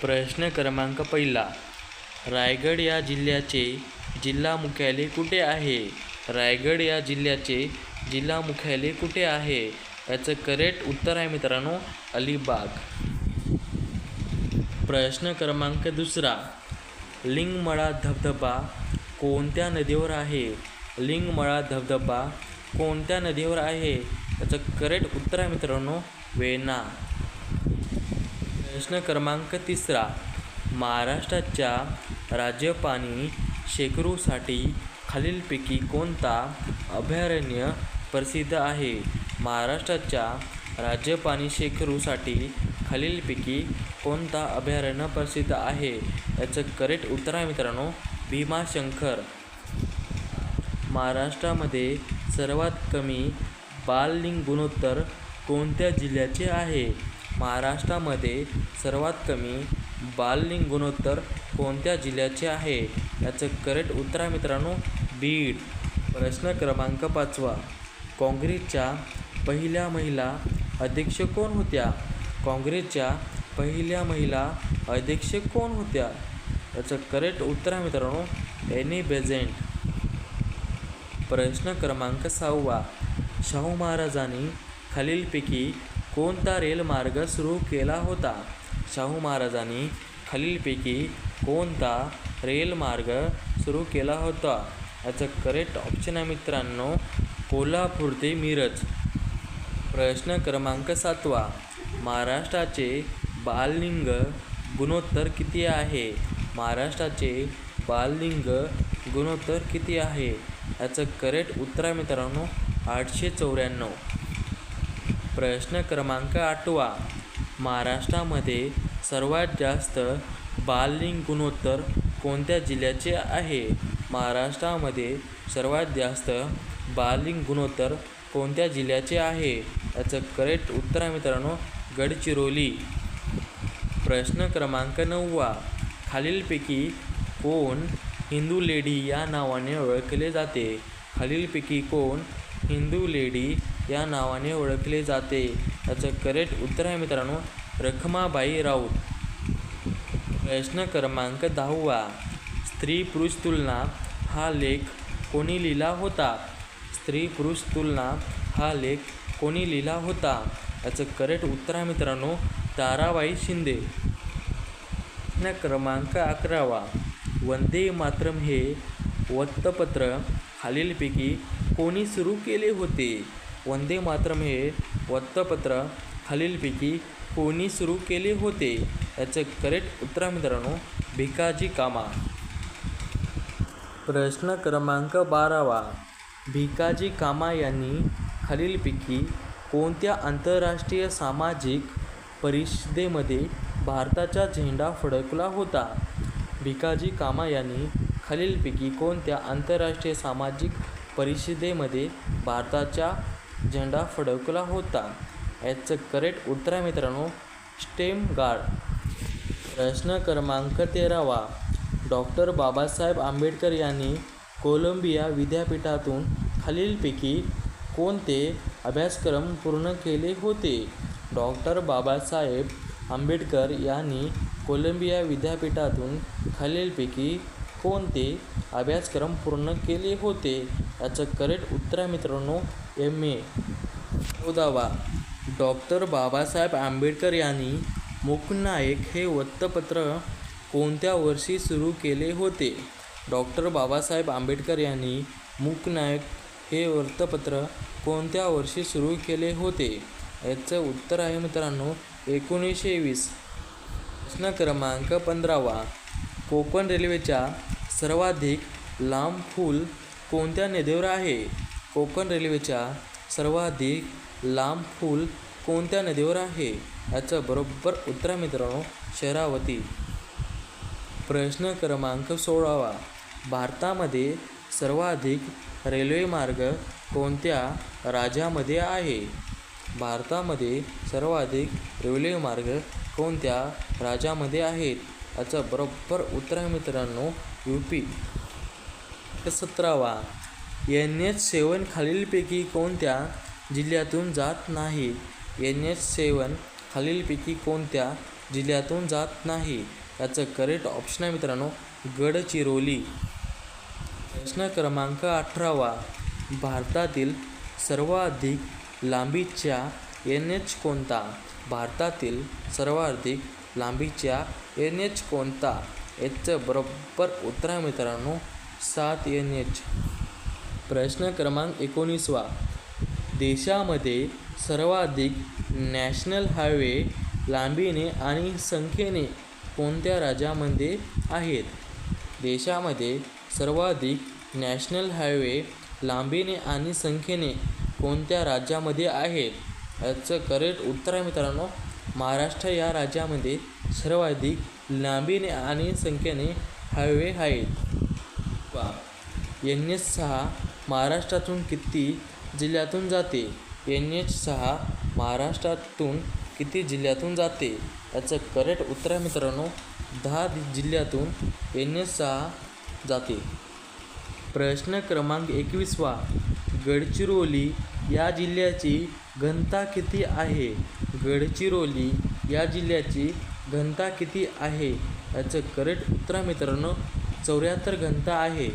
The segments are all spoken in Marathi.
प्रश्न क्रमांक पहिला. रायगड या जिल्ह्याचे जिल्हा मुख्यालय कुठे आहे? रायगड या जिल्ह्याचे जिल्हा मुख्यालय कुठे आहे? याचं करेक्ट उत्तर आहे मित्रांनो अलिबाग. प्रश्न क्रमांक दुसरा. लिंगमळा धबधबा कोणत्या नदीवर आहे? लिंगमळा धबधबा कोणत्या नदीवर आहे? याचं करेक्ट उत्तर आहे मित्रांनो वेना. प्रश्न क्रमांक तिसरा. महाराष्ट्राच्या राज्यपाणी शेकरूसाठी खालीलपैकी कोणता अभयारण्य प्रसिद्ध आहे? महाराष्ट्राच्या राज्यपाणी शेकरूसाठी खालीलपैकी कोणता अभयारण्य प्रसिद्ध आहे? याचं करेक्ट उत्तर आहे मित्रांनो भीमाशंकर. महाराष्ट्रामध्ये सर्वात कमी बाललिंग गुणोत्तर कोणत्या जिल्ह्याचे आहे? महाराष्ट्रामध्ये सर्वात कमी बाललिंग गुणोत्तर कोणत्या जिल्ह्याचे आहे? याचं करेक्ट उत्तर आहे मित्रांनो बीड. प्रश्न क्रमांक पाचवा. काँग्रेसच्या पहिल्या महिला अध्यक्ष कोण होत्या? काँग्रेसच्या पहिल्या महिला अध्यक्ष कोण होत्या? याचं करेक्ट उत्तर आहे मित्रांनो एनी. बेझेंट. प्रश्न क्रमांक सहावा. शाहू महाराजांनी खालीलपैकी कोणता रेलमार्ग सुरू केला होता? शाहू महाराजांनी खालीलपैकी कोणता रेलमार्ग सुरू केला होता? याचं करेक्ट ऑप्शन आहे मित्रांनो कोल्हापूर ते मिरज. प्रश्न क्रमांक सातवा. महाराष्ट्राचे बाललिंग गुणोत्तर किती आहे? महाराष्ट्राचे बाललिंग गुणोत्तर किती आहे? याचं करेक्ट उत्तर आहे मित्रांनो आठशे चौऱ्याण्णव. प्रश्न क्रमांक आठवा. महाराष्ट्रामध्ये सर्वात जास्त बाललिंग गुणोत्तर कोणत्या जिल्ह्याचे आहे? महाराष्ट्रामध्ये सर्वात जास्त बाललिंग गुणोत्तर कोणत्या जिल्ह्याचे आहे? याचं करेक्ट उत्तर आहे मित्रांनो गडचिरोली. प्रश्न क्रमांक नववा. खालीलपैकी कोण हिंदू लेडी या नावाने ओळखले जाते? खालीलपैकी कोण हिंदू लेडी या नावाने ओळखले जाते. याचं करेक्ट उत्तर आहे मित्रांनो रखमाबाई राऊत. प्रश्न क्रमांक दहावा. स्त्री पुरुष तुलना हा लेख कोणी लिहिला होता? स्त्री पुरुष तुलना हा लेख कोणी लिहिला होता? याचं करेक्ट उत्तर आहे मित्रांनो ताराबाई शिंदे. प्रश्न क्रमांक अकरावा. वंदे मातरम हे वृत्तपत्र खालीलपैकी कोणी सुरू केले होते? वंदे मातरम हे वृत्तपत्र खालीलपैकी कोणी सुरू केले होते? याचं करेक्ट उत्तर मित्रांनो भिकाजी कामा. प्रश्न क्रमांक बारावा. भिकाजी कामा यांनी खालीलपैकी कोणत्या आंतरराष्ट्रीय सामाजिक परिषदेमध्ये भारताचा झेंडा फडकला होता? भिकाजी कामा यांनी खालीलपैकी कोणत्या आंतरराष्ट्रीय सामाजिक परिषदेमध्ये भारताच्या झेंडा फडकला होता. याचं करेक्ट उत्तर आहे मित्रांनो स्टेम गार्ड. प्रश्न क्रमांक तेरावा. डॉक्टर बाबासाहेब आंबेडकर यांनी कोलंबिया विद्यापीठातून खालीलपैकी कोणते अभ्यासक्रम पूर्ण केले होते? डॉक्टर बाबासाहेब आंबेडकर यांनी कोलंबिया विद्यापीठातून खालीलपैकी कोणते अभ्यासक्रम पूर्ण केले होते. याचं करेक्ट उत्तर आहे मित्रांनो एम ए चौदावा. डॉक्टर बाबासाहेब आंबेडकर यांनी मूकनायक हे वृत्तपत्र कोणत्या वर्षी सुरू केले होते? डॉक्टर बाबासाहेब आंबेडकर यांनी मूकनायक हे वृत्तपत्र कोणत्या वर्षी सुरू केले होते? याचं उत्तर आहे मित्रांनो एकोणीसशे वीस. प्रश्न क्रमांक पंधरावा. कोकण रेल्वेच्या सर्वाधिक लांब पूल कोणत्या नदीवर आहे? कोकण रेल्वेच्या सर्वाधिक लांब पूल कोणत्या नदीवर आहे? याचं बरोबर उत्तर मित्रांनो शरावती प्रश्न क्रमांक सोळावा. भारतामध्ये सर्वाधिक रेल्वेमार्ग कोणत्या राज्यामध्ये आहे? भारतामध्ये सर्वाधिक रेल्वेमार्ग कोणत्या राज्यामध्ये आहेत? याचं बरोबर. उत्तर आहे मित्रांनो यू पी सतरावा. एन एच सेवन खालीलपैकी कोणत्या जिल्ह्यातून जात नाही? एन एच सेवन खालीलपैकी कोणत्या जिल्ह्यातून जात नाही? याचं करेक्ट ऑप्शन आहे मित्रांनो गडचिरोली. प्रश्न क्रमांक अठरावा. भारतातील सर्वाधिक लांबीच्या एन एच कोणता? भारतातील सर्वाधिक लांबीच्या एन एच कोणता? याचं बरोबर उत्तर आहे मित्रांनो सात एन एच. प्रश्न क्रमांक एकोणीसवा. देशामध्ये सर्वाधिक नॅशनल हायवे लांबीने आणि संख्येने कोणत्या राज्यामध्ये आहेत? देशामध्ये सर्वाधिक नॅशनल हायवे लांबीने आणि संख्येने कोणत्या राज्यामध्ये आहेत? याचं करेक्ट उत्तर आहे मित्रांनो महाराष्ट्र या राज्यामध्ये सर्वाधिक लांबीने आणि संख्येने हायवे आहेत. वा. एन एच सहा महाराष्ट्रातून किती जिल्ह्यातून जाते? एन एच सहा महाराष्ट्रातून किती जिल्ह्यातून जाते? याचं करेक्ट उत्तर आहे मित्रांनो दहा जिल्ह्यातून एन एच सहा जाते. प्रश्न क्रमांक एकवीसवा गडचिरोली या जिल्ह्याची घनता किती आहे? गडचिरोली या जिल्ह्याची घनता किती आहे? याचं करेक्ट उत्तर मित्रांनो चौऱ्याहत्तर घनता आहे.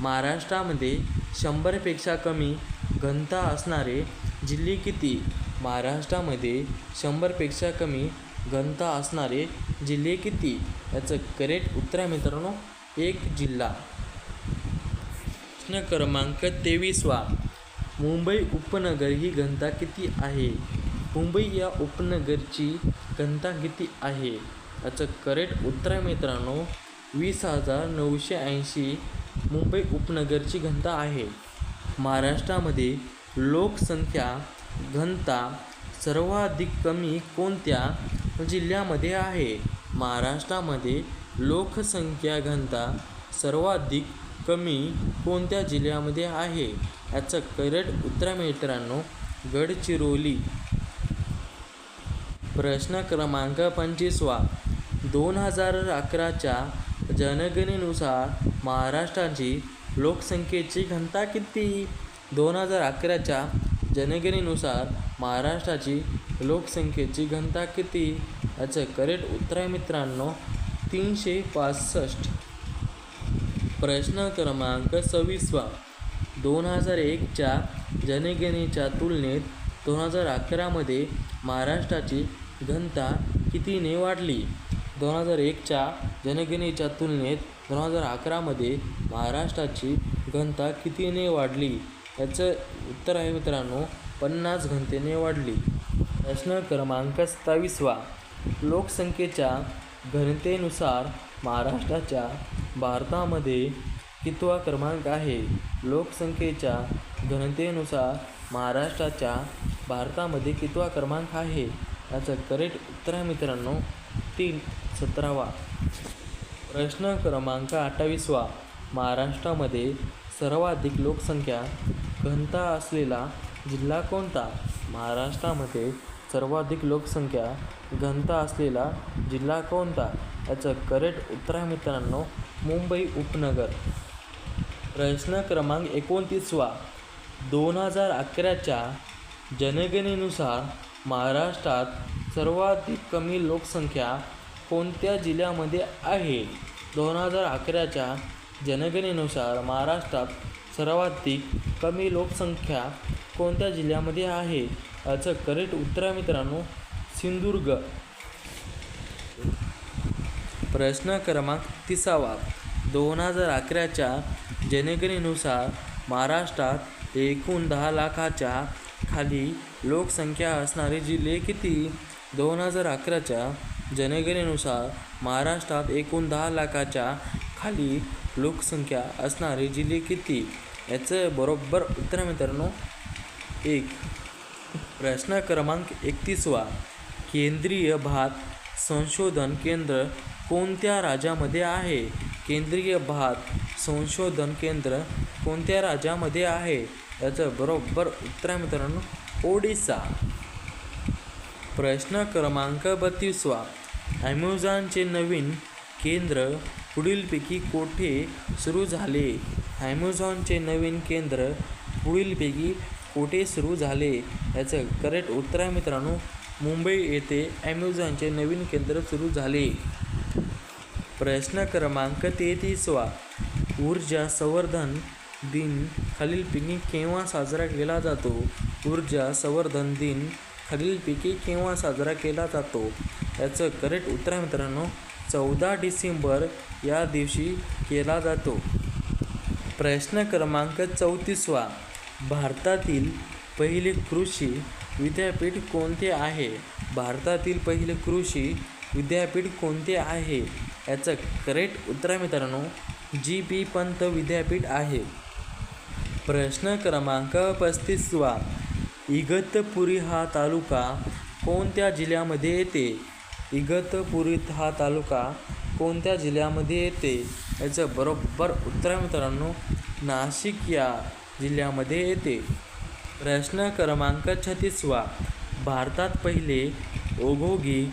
महाराष्ट्रामध्ये शंभरपेक्षा कमी घनता असणारे जिल्हे किती? महाराष्ट्रामध्ये शंभरपेक्षा कमी घनता असणारे जिल्हे किती? याचं करेक्ट उत्तर मित्रांनो एक जिल्हा. प्रश्न क्रमांक तेवीसवा. मुंबई उपनगर ही घनता किती आहे? मुंबई या उपनगरची घनता किती आहे? याचं करेक्ट उत्तर आहे मित्रांनो वीस हजार नऊशे ऐंशी मुंबई उपनगरची घनता आहे. महाराष्ट्रामध्ये लोकसंख्या घनता सर्वाधिक कमी कोणत्या जिल्ह्यामध्ये आहे? महाराष्ट्रामध्ये लोकसंख्या घनता सर्वाधिक कमी कोणत्या जिल्ह्यामध्ये आहे? याचं करेक्ट उत्तर मित्रांनो गडचिरोली. प्रश्न क्रमांक पंचवीसवा. दोन हजार अकराच्या जनगणनेनुसार महाराष्ट्राची लोकसंख्येची घनता किती? दोन हजार अकराच्या जनगणनेनुसार महाराष्ट्राची लोकसंख्येची घनता किती? याचं करेक्ट उत्तर आहे मित्रांनो तीनशे पासष्ट. प्रश्न क्रमांक सव्वीसवा. दोन हजार एकच्या जनगणनेच्या तुलनेत दोन हजार अकरामध्ये महाराष्ट्राची घनता कितीने वाढली? दोन हजार एकच्या जनगणनेच्या तुलनेत दोन हजार अकरामध्ये महाराष्ट्राची घनता कितीने वाढली? याचं उत्तर आहे मित्रांनो पन्नास घनतेने वाढली. प्रश्न क्रमांक सत्तावीसवा लोकसंख्येच्या घनतेनुसार महाराष्ट्राच्या भारतामध्ये कितवा क्रमांक आहे. लोकसंख्येच्या घनतेनुसार महाराष्ट्राच्या भारतामध्ये कितवा क्रमांक आहे? याचं करेक्ट उत्तर आहे मित्रांनो तीन सतरावा. प्रश्न क्रमांक अठ्ठावीसवा. महाराष्ट्रामध्ये सर्वाधिक लोकसंख्या घनता असलेला जिल्हा कोणता? महाराष्ट्रामध्ये सर्वाधिक लोकसंख्या घनता असलेला जिल्हा कोणता? याचं करेक्ट उत्तर आहे मित्रांनो मुंबई उपनगर. प्रश्न क्रमांक एकोणतीसवा दोन हजार अकराच्या जनगणनेनुसार महाराष्ट्रात सर्वाधिक कमी लोकसंख्या कोणत्या जिल्ह्यामध्ये आहे? दोन हजार अकराच्या जनगणनेनुसार महाराष्ट्रात सर्वाधिक कमी लोकसंख्या कोणत्या जिल्ह्यामध्ये आहे? याचं करेक्ट उत्तर आहे मित्रांनो सिंधुदुर्ग. प्रश्न क्रमांक तिसावा दोन हजार अकराच्या जनगणनेनुसार महाराष्ट्रात एकूण दहा लाखाच्या खाली लोकसंख्या असणारे जिल्हे किती दोन हजार अकराच्या जनगणनेनुसार महाराष्ट्रात एकूण दहा लाखाच्या खाली लोकसंख्या असणारे जिल्हे किती याचं बरोबर उत्तर मित्रांनो एक. प्रश्न क्रमांक एकतीसवा. केंद्रीय भात संशोधन केंद्र कोणत्या राज्यामध्ये आहे? केंद्रीय भात संशोधन केंद्र कोणत्या राज्यामध्ये आहे? याचं बरोबर उत्तर आहे मित्रांनो ओडिसा. प्रश्न क्रमांक बत्तीसवा. ॲमेझॉनचे नवीन केंद्र पुढीलपैकी कोठे सुरू झाले? ॲमेझॉनचे नवीन केंद्र पुढीलपैकी कोठे सुरू झाले? याचं करेक्ट उत्तर आहे मित्रांनो मुंबई येथे ॲमेझॉनचे नवीन केंद्र सुरू झाले. प्रश्न क्रमांक तेहतीसवा ऊर्जा संवर्धन दिन खालीलपैकी केव्हा साजरा केला जातो? ऊर्जा संवर्धन दिन खालीलपैकी केव्हा साजरा केला जातो? याचं करेक्ट उत्तर आहे मित्रांनो चौदा डिसेंबर या दिवशी केला जातो. प्रश्न क्रमांक चौतीसवा भारतातील पहिले कृषी विद्यापीठ कोणते आहे? भारतातील पहिले कृषी विद्यापीठ कोणते आहे? याचं करेक्ट उत्तर आहे मित्रांनो जी पी पंत विद्यापीठ आहे. प्रश्न क्रमांक पस्तीसवा इगतपुरी हा तालुका कोणत्या जिल्ह्यामध्ये येते? इगतपुरी हा तालुका कोणत्या जिल्ह्यामध्ये येते? याचं बरोबर उत्तर आहे मित्रांनो नाशिक या जिल्ह्यामध्ये येते. प्रश्न क्रमांक छत्तीसवा भारतात पहिले ओघोगी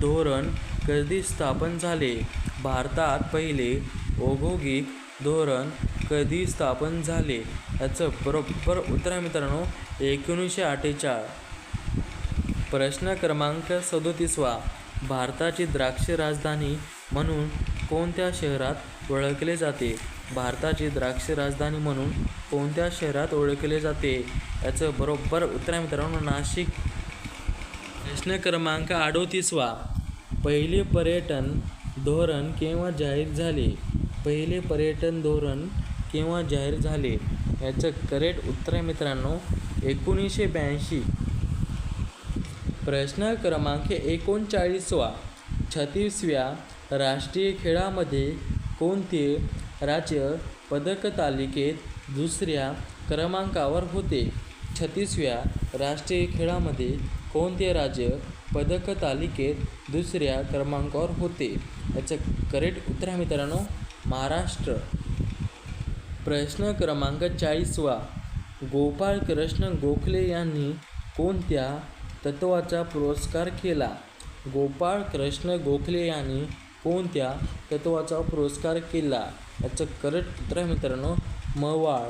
धोरण कधी स्थापन झाले? भारतात पहिले औद्योगिक धोरण कधी स्थापन झाले याचं बरोबर उत्तर आहे मित्रांनो एकोणीसशे अठ्ठेचाळ. प्रश्न क्रमांक सदोतीसवा. भारताची द्राक्ष राजधानी म्हणून कोणत्या शहरात ओळखले जाते? भारताची द्राक्ष राजधानी म्हणून कोणत्या शहरात ओळखले जाते? याचं बरोबर उत्तर आहे मित्रांनो नाशिक. प्रश्न क्रमांक अडोतीसवा. पहिले पर्यटन धोरण केव्हा जाहीर झाले? पहिले पर्यटन धोरण केव्हा जाहीर झाले? याचं करेक्ट उत्तर आहे मित्रांनो एकोणीसशे ब्याऐंशी. प्रश्न क्रमांक एकोणचाळीसवा. छत्तीसव्या राष्ट्रीय खेळामध्ये कोणते राज्य पदक तालिकेत दुसऱ्या क्रमांकावर होते? छत्तीसव्या राष्ट्रीय खेळामध्ये कोणते राज्य पदक तालिकेत दुसऱ्या क्रमांकावर होते. याचं करेक्ट उत्तर आहे मित्रांनो महाराष्ट्र. प्रश्न क्रमांक चाळीसवा. गोपाळ कृष्ण गोखले यांनी कोणत्या तत्वाचा पुरस्कार केला? गोपाळ कृष्ण गोखले यांनी कोणत्या तत्वाचा पुरस्कार केला? याचं करेक्ट उत्तर आहे मित्रांनो मवाळ.